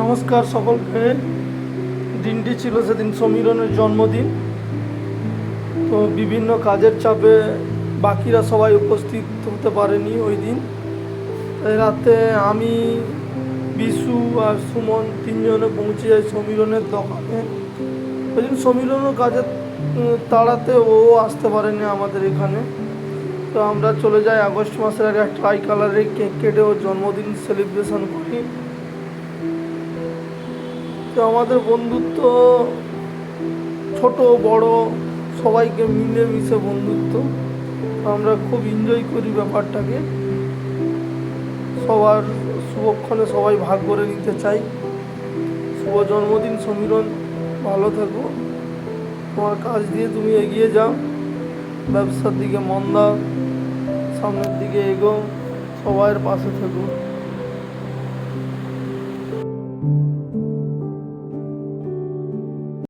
নমস্কার সকলকে। দিনটি ছিল সেদিন সমীরনের জন্মদিন। তো বিভিন্ন কাজের চাপে বাকিরা সবাই উপস্থিত হতে পারেনি ওই দিন। তাই রাতে আমি, বিশু আর সুমন তিনজনে পৌঁছে যাই সমীরনের দোকানে। ওই দিন সমীরনের কাজের তাড়াতে ও আসতে পারেনি আমাদের এখানে। তো আমরা চলে যাই আগস্ট মাসের আগে ট্রাই কালারের কেক কেটে ওর জন্মদিন সেলিব্রেশন করি। তো আমাদের বন্ধুত্ব, ছোট, বড়, সবাইকে মিলে মিশে বন্ধুত্ব। আমরা খুব এনজয় করি ব্যাপারটাকে। সবার শুভক্ষণে সবাই ভাগ করে নিতে চাই। শুভ জন্মদিন সমীরন ভালো থেকো। তোমার কাজ দিয়ে তুমি এগিয়ে যাও। ব্যবসার দিকে মন দাও, সামনের দিকে এগো সবাইয়ের পাশে থেকো।